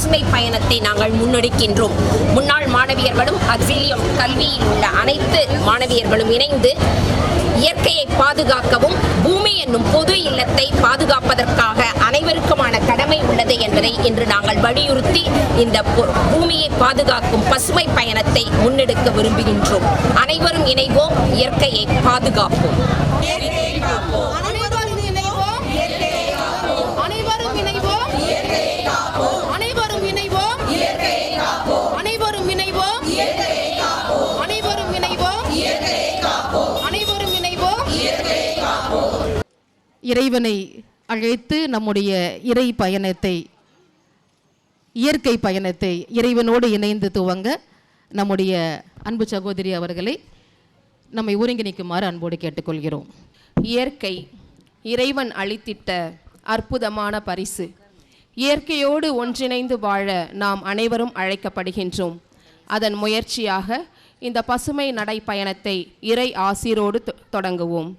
பசுமை பயணத்தை நாங்கள் முன்னெடுக்கின்றோம். முன்னாள் மாணவியர்களும் அக்சிலியம் கல்வியில் உள்ள அனைத்து மாணவியர்களும் இணைந்து இயற்கையை பாதுகாக்கவும் பூமி என்னும் பொது இல்லத்தை பாதுகாப்பதற்காக அனைவருக்குமான கடமை உள்ளது என்பதை இன்று நாங்கள் வலியுறுத்தி இந்த பூமியை பாதுகாக்கும் பசுமை பயணத்தை முன்னெடுக்க விரும்புகின்றோம். அனைவரும் இணைவோம். இயற்கையை பாதுகாப்போம். அனைவரும் இணைவோம். இறைவனை அழைத்து நம்முடைய இறை பயணத்தை இயற்கை பயணத்தை இறைவனோடு இணைந்து துவங்க நம்முடைய அன்பு சகோதரி அவர்களை நம்மை ஒருங்கிணைக்குமாறு அன்போடு கேட்டுக்கொள்கிறோம். இயற்கை இறைவன் அளித்திட்ட அற்புதமான பரிசு. இயற்கையோடு ஒன்றிணைந்து வாழ நாம் அனைவரும் அழைக்கப்படுகின்றோம். அதன் முயற்சியாக இந்த பசுமை நடைப்பயணத்தை இறை ஆசீரோடு தொ- தொடங்குவோம்.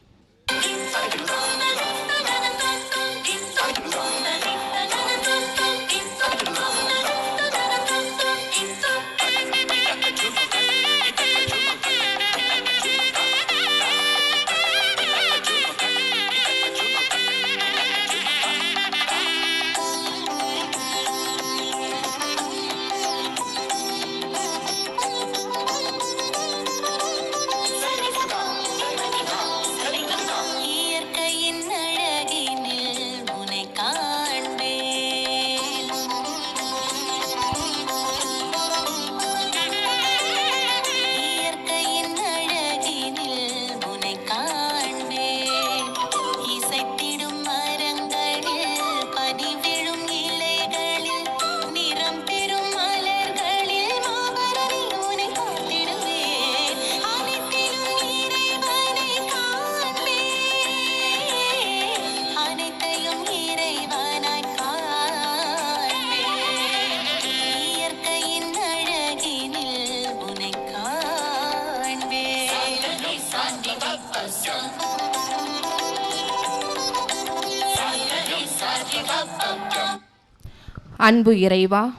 அன்பு இறைவா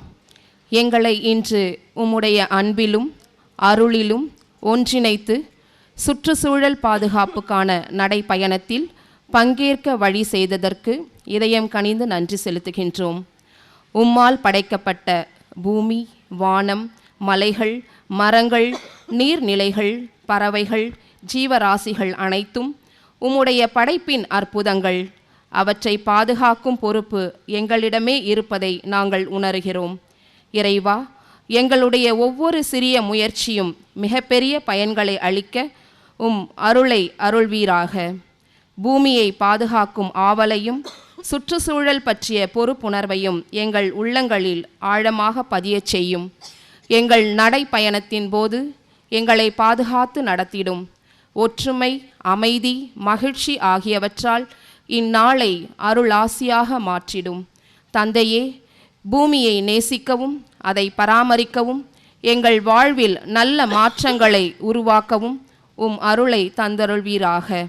எங்களை இன்று உம்முடைய அன்பிலும் அருளிலும் ஒன்றிணைத்து சுற்றுச்சூழல் பாதுகாப்புக்கான நடைப்பயணத்தில் பங்கேற்க வழி செய்ததற்கு இதயம் கனிந்து நன்றி செலுத்துகின்றோம். உம்மால் படைக்கப்பட்ட பூமி வானம் மலைகள் மரங்கள் நீர்நிலைகள் பறவைகள் ஜீவராசிகள் அனைத்தும் உம்முடைய படைப்பின் அற்புதங்கள். அவற்றை பாதுகாக்கும் பொறுப்பு எங்களிடமே இருப்பதை நாங்கள் உணர்கிறோம். இறைவா எங்களுடைய ஒவ்வொரு சிறிய முயற்சியும் மிகப்பெரிய பயன்களை அளிக்க உம் அருளை அருள்வீராக. பூமியை பாதுகாக்கும் ஆவலையும் சுற்றுச்சூழல் பற்றிய பொறுப்புணர்வையும் எங்கள் உள்ளங்களில் ஆழமாக பதியச் செய்யும். எங்கள் நடைப்பயணத்தின் போது எங்களை பாதுகாத்து நடத்திடும். ஒற்றுமை அமைதி மகிழ்ச்சி ஆகியவற்றால் இந்நாளை அருளாசியாக மாற்றிடும். தந்தையே பூமியை நேசிக்கவும் அதை பராமரிக்கவும் எங்கள் வாழ்வில் நல்ல மாற்றங்களை உருவாக்கவும் உம் அருளை தந்தருள்வீராக.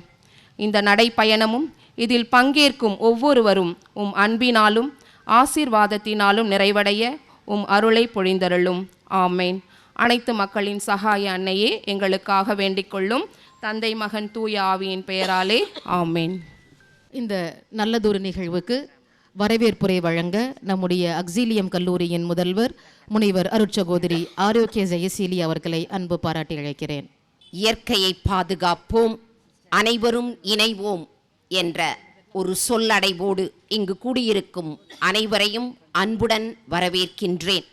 இந்த நடைப்பயணமும் இதில் பங்கேற்கும் ஒவ்வொருவரும் உம் அன்பினாலும் ஆசீர்வாதத்தினாலும் நிறைவடைய உம் அருளை பொழிந்தருளும். ஆமேன். அனைத்து மக்களின் சகாய அன்னையே எங்களுக்காக வேண்டிக் கொள்ளும் தந்தை மகன் தூய ஆவியின் பெயராலே ஆமேன். இந்த நல்லதொரு நிகழ்வுக்கு வரவேற்புரை வழங்க நம்முடைய அக்ஸீலியம் கல்லூரியின் முதல்வர் முனைவர் அருட்சகோதரி ஆரோக்கிய ஜெயசீலி அவர்களை அன்பு பாராட்டி அழைக்கிறேன். இயற்கையை பாதுகாப்போம் அனைவரும் இணைவோம் என்ற ஒரு சொல்லடைவோடு இங்கு கூடியிருக்கும் அனைவரையும் அன்புடன் வரவேற்கின்றேன்.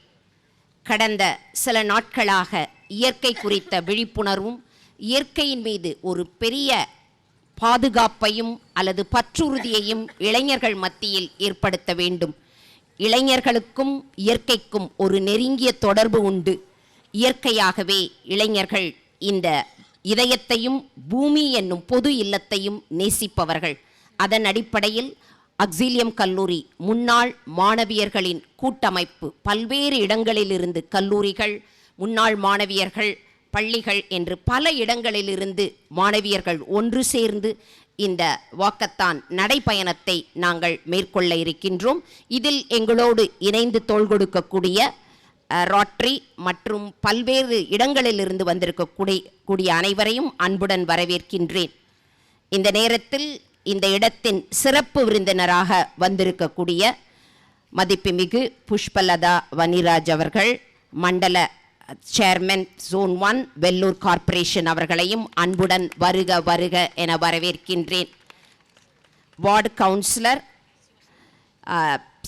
கடந்த சில நாட்களாக இயற்கை குறித்த விழிப்புணர்வும் இயற்கையின் மீது ஒரு பெரிய பாதுகாப்பையும் அல்லது பற்றுறுதியையும் இளைஞர்கள் மத்தியில் ஏற்படுத்த வேண்டும். இளைஞர்களுக்கும் இயற்கைக்கும் ஒரு நெருங்கிய தொடர்பு உண்டு. இயற்கையாகவே இளைஞர்கள் இந்த இதயத்தையும் பூமி என்னும் பொது இல்லத்தையும் நேசிப்பவர்கள். அதன் அடிப்படையில் அக்சிலியம் கல்லூரி முன்னாள் மாணவியர்களின் கூட்டமைப்பு. பல்வேறு இடங்களிலிருந்து கல்லூரிகள் முன்னாள் மாணவியர்கள் பள்ளிகள் என்று பல இடங்களிலிருந்து மாணவியர்கள் ஒன்று சேர்ந்து இந்த வாக்கத்தான் நடைப்பயணத்தை நாங்கள் மேற்கொள்ள இருக்கின்றோம். இதில் எங்களோடு இணைந்து தோள் கொடுக்கக்கூடிய ராட்ரி மற்றும் பல்வேறு இடங்களிலிருந்து வந்திருக்கக்கூடிய கூடிய அனைவரையும் அன்புடன் வரவேற்கின்றேன். இந்த நேரத்தில் இந்த இடத்தின் சிறப்பு விருந்தினராக வந்திருக்கக்கூடிய மதிப்புமிகு புஷ்பலதா வனிராஜ் அவர்கள் மண்டல chairman zone one Vellore corporation அவர்களையும் அன்புடன் வருக வருக என வரவேற்கின்றேன். வார்டு கவுன்சிலர்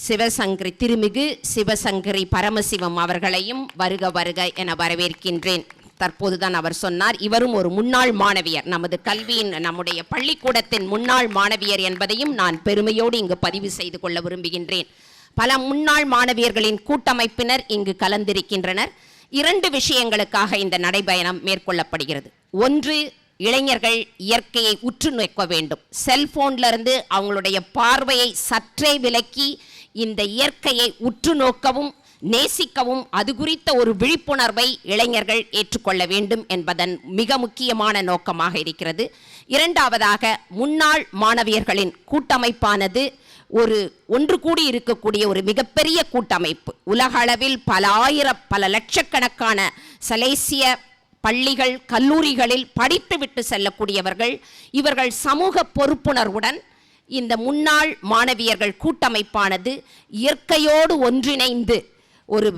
சிவசங்கரி திருமிகு சிவசங்கரி பரமசிவம் அவர்களையும் வருக வருக என வரவேற்கின்றேன். தற்போதுதான் அவர் சொன்னார் இவரும் ஒரு முன்னாள் மாணவியர். நமது கல்வியின் நம்முடைய பள்ளிக்கூடத்தின் முன்னாள் மாணவியர் என்பதையும் நான் பெருமையோடு இங்கு பதிவு செய்து கொள்ள விரும்புகின்றேன். பல முன்னாள் மாணவியர்களின் கூட்டமைப்பினர் இங்கு கலந்திருக்கின்றனர். இரண்டு விஷயங்களுக்காக இந்த நடைபயணம் மேற்கொள்ளப்படுகிறது. ஒன்று இளைஞர்கள் இயற்கையை உற்று நோக்க வேண்டும். செல்போன்ல இருந்து அவங்களுடைய பார்வையை சற்றே விலக்கி இந்த இயற்கையை உற்று நோக்கவும் நேசிக்கவும் அது குறித்த ஒரு விழிப்புணர்வை இளைஞர்கள் ஏற்றுக்கொள்ள வேண்டும் என்பதன் மிக முக்கியமான நோக்கமாக இருக்கிறது. இரண்டாவதாக முன்னாள் மாணவியர்களின் கூட்டமைப்பானது ஒரு ஒன்று கூடி இருக்கக்கூடிய ஒரு மிகப்பெரிய கூட்டமைப்பு. உலக அளவில் பல ஆயிரம் பல லட்சக்கணக்கான சலேசிய பள்ளிகள் கல்லூரிகளில் படித்துவிட்டு செல்லக்கூடியவர்கள் இவர்கள் சமூக பொறுப்புணர்வுடன் இந்த முன்னாள் மாணவியர்கள் கூட்டமைப்பானது இயற்கையோடு ஒன்றிணைந்து ஒரு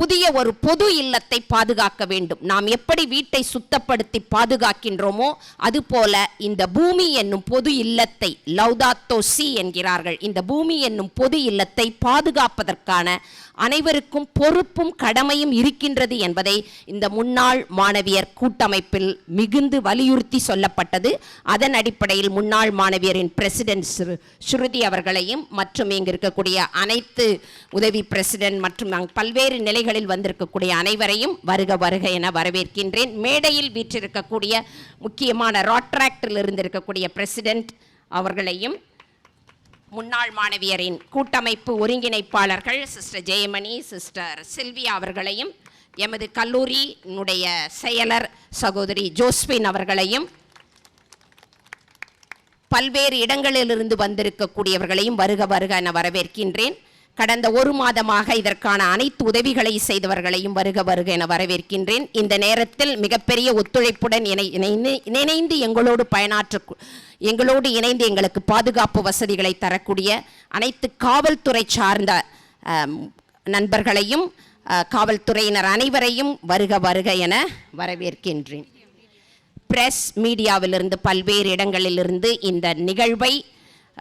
புதிய ஒரு பொது இல்லத்தை பாதுகாக்க வேண்டும். நாம் எப்படி வீட்டை சுத்தப்படுத்தி பாதுகாக்கின்றோமோ அதுபோல இந்த பூமி என்னும் பொது இல்லத்தை லௌதாத்தோ சி என்கிறார்கள். இந்த பூமி என்னும் பொது இல்லத்தை பாதுகாப்பதற்கான அனைவருக்கும் பொறுப்பும் கடமையும் இருக்கின்றது என்பதை இந்த முன்னாள் மாணவியர் கூட்டமைப்பில் மிகுந்து வலியுறுத்தி சொல்லப்பட்டது. அதன் அடிப்படையில் முன்னாள் மாணவியரின் பிரசிடென்ட் ஸ்ரு- ஸ்ருதி அவர்களையும் மற்றும் இங்கு இருக்கக்கூடிய அனைத்து உதவி பிரசிடென்ட் மற்றும் பல்வேறு பல்வேறு நிலைகளில் வந்திருக்கக்கூடிய அனைவரையும் வருக வருக என வரவேற்கின்றேன். மேடையில் வீற்றிருக்கக்கூடிய முக்கியமான ராட்ராக்டில் இருந்திருக்கக்கூடிய பிரசிடென்ட் அவர்களையும் முன்னாள் மாணவியரின் கூட்டமைப்பு ஒருங்கிணைப்பாளர்கள் சிஸ்டர் ஜெயமணி சிஸ்டர் சில்வியா அவர்களையும் எமது கல்லூரியினுடைய செயலர் சகோதரி ஜோஸ்பின் அவர்களையும் பல்வேறு இடங்களிலிருந்து வந்திருக்கக்கூடியவர்களையும் வருக வருக என வரவேற்கின்றேன். கடந்த ஒரு மாதமாக இதற்கான அனைத்து உதவிகளை செய்தவர்களையும் வருக வருக என வரவேற்கின்றேன். இந்த நேரத்தில் மிகப்பெரிய ஒத்துழைப்புடன் இணை இணைந்து இணைந்து எங்களோடு பயனாற்ற எங்களோடு இணைந்து எங்களுக்கு பாதுகாப்பு வசதிகளை தரக்கூடிய அனைத்து காவல்துறை சார்ந்த நண்பர்களையும் காவல்துறையினர் அனைவரையும் வருக வருக என வரவேற்கின்றேன். பிரஸ் மீடியாவிலிருந்து பல்வேறு இடங்களிலிருந்து இந்த நிகழ்வை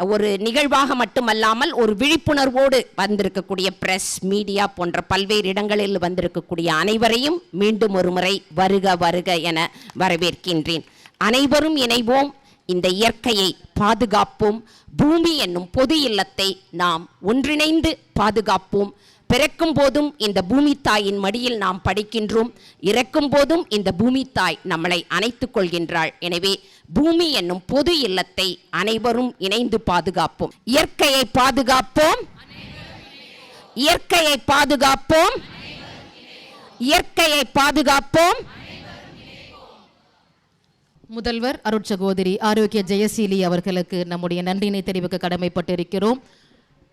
ஒரு நிகழ்வாக மட்டுமல்லாமல் ஒரு விழிப்புணர்வோடு வந்திருக்கக்கூடிய பிரஸ் மீடியா போன்ற பல்வேறு இடங்களில் வந்திருக்கக்கூடிய அனைவரையும் மீண்டும் ஒரு முறை வருக வருக என வரவேற்கின்றேன். அனைவரும் இணைவோம். இந்த இயற்கையை பாதுகாப்போம். பூமி என்னும் பொது இல்லத்தை நாம் ஒன்றிணைந்து பாதுகாப்போம். பிறக்கும் போதும் இந்த பூமி தாயின் மடியில் நாம் படிக்கின்றோம். இறக்கும் போதும் இந்த பூமி தாய் நம்மளை அணைத்துக் கொள்கின்றாள். எனவே பூமி என்னும் பொது இல்லத்தை அனைவரும் இணைந்து பாதுகாப்போம். இயற்கையை பாதுகாப்போம். இயற்கையை பாதுகாப்போம். இயற்கையை பாதுகாப்போம். முதல்வர் அருட்சகோதரி ஆரோக்கிய ஜெயசீலி அவர்களுக்கு நம்முடைய நன்றினை தெரிவிக்க கடமைப்பட்டிருக்கிறோம்.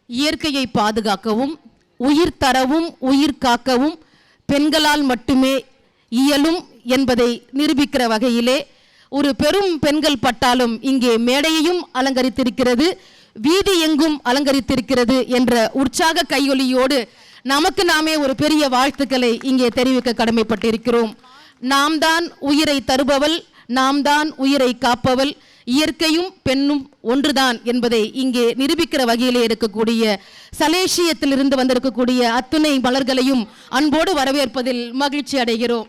இயற்கையை பாதுகாக்கவும் உயிர் தரவும் உயிர் காக்கவும் பெண்களால் மட்டுமே இயலும் என்பதை நிரூபிக்கிற வகையிலே ஒரு பெரும் பெண்கள் பட்டாலும் இங்கே மேடையையும் அலங்கரித்திருக்கிறது வீதி எங்கும் அலங்கரித்திருக்கிறது என்ற உற்சாக கையொலியோடு நமக்கு நாமே ஒரு பெரிய வாழ்த்துக்களை இங்கே தெரிவிக்க கடமைப்பட்டிருக்கிறோம். நாம் தான் உயிரை தருபவள் நாம் தான் உயிரை காப்பவள் இயற்கையும் பெண்ணும் ஒன்றுதான் என்பதை இங்கே நிரூபிக்கிற வகையிலே இருக்கக்கூடிய சலேசியத்திலிருந்து வந்திருக்கக்கூடிய அத்துணை மலர்களையும் அன்போடு வரவேற்பதில் மகிழ்ச்சி அடைகிறோம்.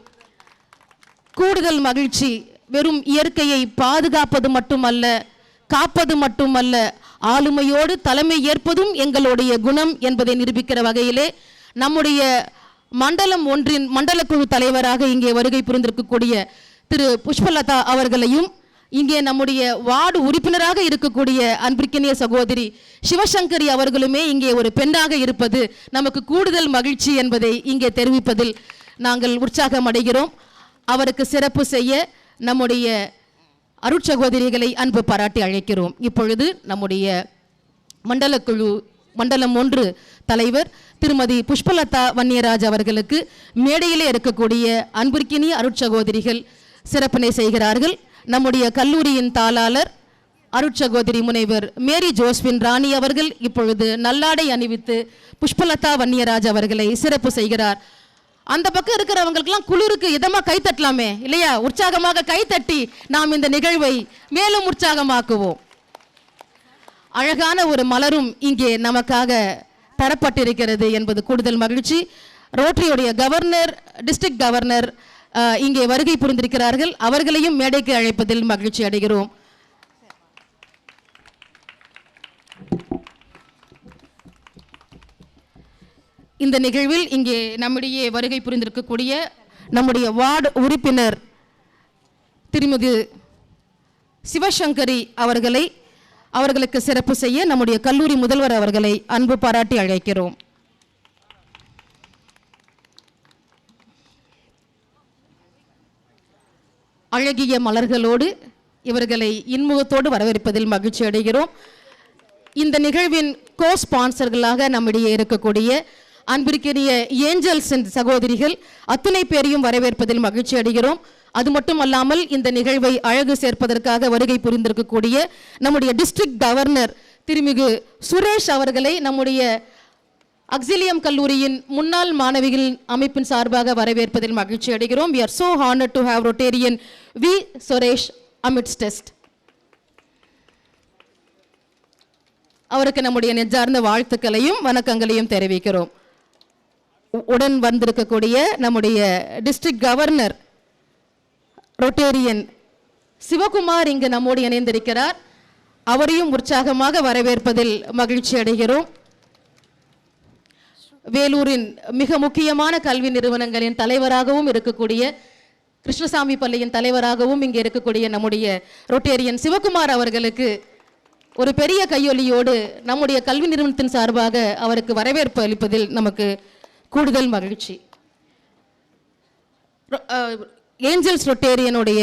கூடுதல் மகிழ்ச்சி வெறும் இயற்கையை பாதுகாப்பது மட்டுமல்ல காப்பது மட்டுமல்ல ஆளுமையோடு தலைமை ஏற்பதும் எங்களுடைய குணம் என்பதை நிரூபிக்கிற வகையிலே நம்முடைய மண்டலம் ஒன்றின் மண்டல குழு தலைவராக இங்கே வருகை புரிந்திருக்கக்கூடிய திரு புஷ்பலதா அவர்களையும் இங்கே நம்முடைய வார்டு உறுப்பினராக இருக்கக்கூடிய அன்பிற்கினிய சகோதரி சிவசங்கரி அவர்களுமே இங்கே ஒரு பெண்ணாக இருப்பது நமக்கு கூடுதல் மகிழ்ச்சி என்பதை இங்கே தெரிவிப்பதில் நாங்கள் உற்சாகம் அடைகிறோம் அவருக்கு சிறப்பு செய்ய நம்முடைய அருட்சகோதரிகளை அன்பு பாராட்டி அழைக்கிறோம். இப்பொழுது நம்முடைய மண்டல குழு மண்டலம் ஒன்று தலைவர் திருமதி புஷ்பலதா வன்னியராஜ் அவர்களுக்கு மேடையிலே இருக்கக்கூடிய அன்பிற்கினி அருட்சகோதரிகள் சிறப்பினை செய்கிறார்கள். நம்முடைய கல்லூரியின் தாளாளர் அருட்சகோதரி முனைவர் மேரி ஜோஸ்பின் ராணி அவர்கள் இப்பொழுது நல்லாடை அணிவித்து புஷ்பலதா வன்னியராஜ் அவர்களை சிறப்பு செய்கிறார். அந்த பக்கம் இருக்கிறவங்களுக்கெல்லாம் குளிருக்கு இதமாக கை தட்டலாமே இல்லையா? உற்சாகமாக கை தட்டி நாம் இந்த நிகழ்வை மேலும் உற்சாகமாக்குவோம். அழகான ஒரு மலரும் இங்கே நமக்காக தரப்பட்டிருக்கிறது என்பது கூடுதல் மகிழ்ச்சி. ரோட்டரியுடைய கவர்னர் டிஸ்ட்ரிக்ட் கவர்னர் இங்கே வருகை புரிந்திருக்கிறார்கள். அவர்களையும் மேடைக்கு அழைப்பதில் மகிழ்ச்சி அடைகிறோம். இந்த நிகழ்வில் இங்கே நம்முடைய வருகை புரிந்திருக்கக்கூடிய நம்முடைய வார்டு உறுப்பினர் திருமதி சிவசங்கரி அவர்களை அவர்களுக்கு சிறப்பு செய்ய நம்முடைய கல்லூரி முதல்வர் அவர்களை அன்பு பாராட்டி அழைக்கிறோம். அழகிய மலர்களோடு இவர்களை இன்முகத்தோடு வரவேற்பதில் மகிழ்ச்சி அடைகிறோம் இந்த நிகழ்வின் கோ ஸ்பான்சர்களாக நம்மிடையே இருக்கக்கூடிய அன்பிற்கினிய ஏஞ்சல்ஸ் சகோதரிகள் அத்தனை பேரையும் வரவேற்பதில் மகிழ்ச்சி அடைகிறோம். அது மட்டும் அல்லாமல் இந்த நிகழ்வை அழகு சேர்ப்பதற்காக வருகை புரிந்திருக்கக்கூடிய நம்முடைய டிஸ்ட்ரிக்ட் கவர்னர் திருமிகு சுரேஷ் அவர்களை நம்முடைய அக்ஸிலியம் கல்லூரியின் முன்னாள் மாணவிகள் அமைப்பின் சார்பாக வரவேற்பதில் மகிழ்ச்சி அடைகிறோம். We are so honour to have Rotarian V Suresh amidst அவருக்கு நம்முடைய நெஞ்சார்ந்த வாழ்த்துக்களையும் வணக்கங்களையும் தெரிவிக்கிறோம். உடன் வந்திருக்கக்கூடிய நம்முடைய டிஸ்ட்ரிக்ட் கவர்னர் ரொட்டேரியன் சிவகுமார் இங்கு நம்மோடு இணைந்திருக்கிறார். அவரையும் உற்சாகமாக வரவேற்பதில் மகிழ்ச்சி அடைகிறோம். வேலூரின் மிக முக்கியமான கல்வி நிறுவனங்களின் தலைவராகவும் இருக்கக்கூடிய கிருஷ்ணசாமி பள்ளியின் தலைவராகவும் இங்கே இருக்கக்கூடிய நம்முடைய ரொட்டேரியன் சிவகுமார் அவர்களுக்கு ஒரு பெரிய கையொலியோடு நம்முடைய கல்வி நிறுவனத்தின் சார்பாக அவருக்கு வரவேற்பு அளிப்பதில் நமக்கு கூடுதல் மகிழ்ச்சி. ஏஞ்சல்ஸ் ரொட்டேரியனுடைய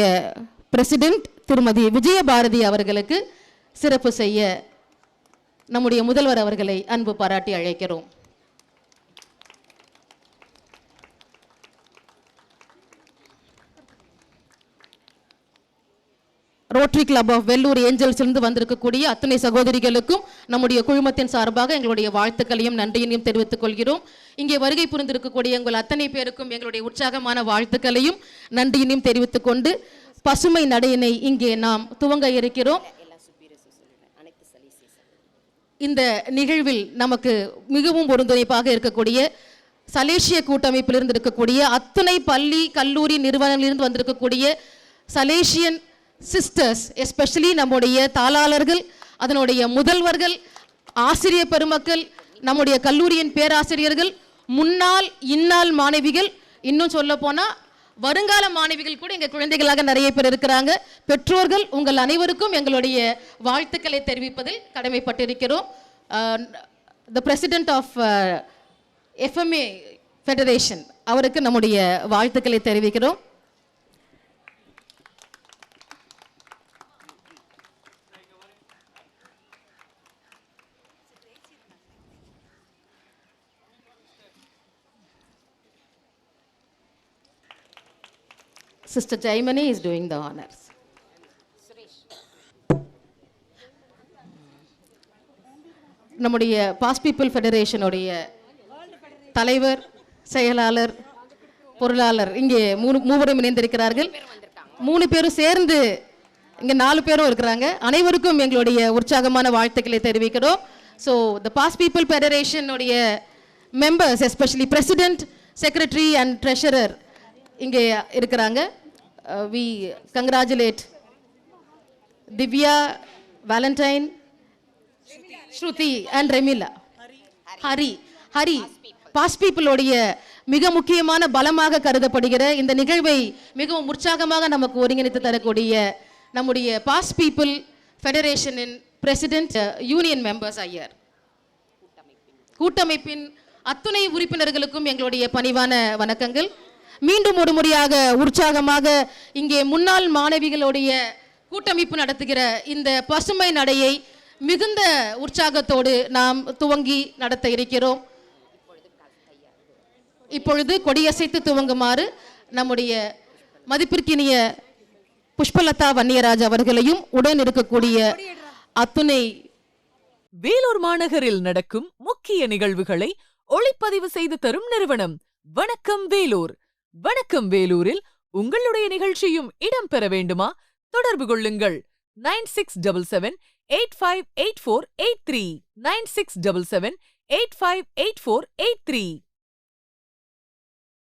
பிரசிடென்ட் திருமதி விஜயபாரதி அவர்களுக்கு சிறப்பு செய்ய நம்முடைய முதல்வர் அவர்களை அன்பு பாராட்டி அழைக்கிறோம். ரோட்டரி கிளப் ஆஃப் வெள்ளூர் ஏஞ்சல்ஸ்லேருந்து வந்திருக்கக்கூடிய அத்தனை சகோதரிகளுக்கும் நம்முடைய குழுமத்தின் சார்பாக எங்களுடைய வாழ்த்துக்களையும் நன்றியினையும் தெரிவித்துக் கொள்கிறோம். இங்கே வருகை புரிந்திருக்கக்கூடிய உங்கள் அத்தனை பேருக்கும் எங்களுடைய உற்சாகமான வாழ்த்துக்களையும் நன்றியினையும் தெரிவித்துக் கொண்டு பசுமை நடையினை இங்கே நாம் துவங்க இருக்கிறோம். இந்த நிகழ்வில் நமக்கு மிகவும் ஒருங்கிணைப்பாக இருக்கக்கூடிய சலேசிய கூட்டமைப்பிலிருந்து இருக்கக்கூடிய அத்தனை பள்ளி கல்லூரி நிறுவனங்களிலிருந்து வந்திருக்கக்கூடிய சலேசியன் சிஸ்டர்ஸ் எஸ்பெஷலி நம்முடைய தாளாளர்கள் அதனுடைய முதல்வர்கள் ஆசிரியர் பெருமக்கள் நம்முடைய கல்லூரியின் பேராசிரியர்கள் முன்னாள் இந்நாள் மாணவிகள் இன்னும் சொல்ல போனால் வருங்கால மாணவிகள் கூட எங்கள் குழந்தைகளாக நிறைய பேர் இருக்கிறாங்க. பெற்றோர்கள் உங்கள் அனைவருக்கும் எங்களுடைய வாழ்த்துக்களை தெரிவிப்பதில் கடமைப்பட்டிருக்கிறோம். The president of FMA federation அவருக்கு நம்முடைய வாழ்த்துக்களை தெரிவிக்கிறோம். Sister Jaimani is doing the honors. நம்முடைய பாஸ் பீப்புள் ஃபெடரேஷனுடைய தலைவர் செயலாளர் பொருளாளர் இங்கே மூணு மூவரும் இணைந்திருக்கிறார்கள். மூணு பேரும் சேர்ந்து இங்கே நாலு பேரும் இருக்கிறாங்க. அனைவருக்கும் எங்களுடைய உற்சாகமான வாழ்த்துக்களை தெரிவிக்கிறோம். So the pass people ஃபெடரேஷனுடைய members especially president secretary and treasurer இங்கே இருக்கிறாங்க. We congratulate Divya Valentine Shruti and Remila Hari Hari pass பீப்புளுடைய மிக முக்கியமான பலமாக கருதப்படுகிற இந்த நிகழ்வை மிகவும் உற்சாகமாக நமக்கு ஒருங்கிணைத்து தரக்கூடிய நம்முடைய பாஸ் பீப்புள் ஃபெடரேஷனின் பிரசிடென்ட் யூனியன் மெம்பர்ஸ் ஐயர். கூட்டமைப்பின் அத்துணை உறுப்பினர்களுக்கும் எங்களுடைய பணிவான வணக்கங்கள். மீண்டும் ஒரு முறையாக உற்சாகமாக இங்கே முன்னாள் மாணவிகளுடைய கூட்டமைப்பு நடத்துகிற இந்த பசுமை நடையை மிகுந்த உற்சாகத்தோடு நாம் துவங்கி நடத்த இருக்கிறோம். இப்பொழுது கொடியசைத்து துவங்குமாறு நம்முடைய மதிப்பிற்கினிய புஷ்பலதா வன்னியராஜ் அவர்களையும் உடன் இருக்கக்கூடிய அத்துணை வேலூர் மாநகரில் நடக்கும் முக்கிய நிகழ்வுகளை ஒளிப்பதிவு செய்து தரும் நிறுவனம். வணக்கம் வேலூர். வணக்கம் வேலூரில் உங்களுடைய நிகழ்ச்சியும் இடம்பெற வேண்டுமா? தொடர்பு கொள்ளுங்கள். Nine six double seven eight five eight four eight three. Nine six double seven eight five eight four eight three.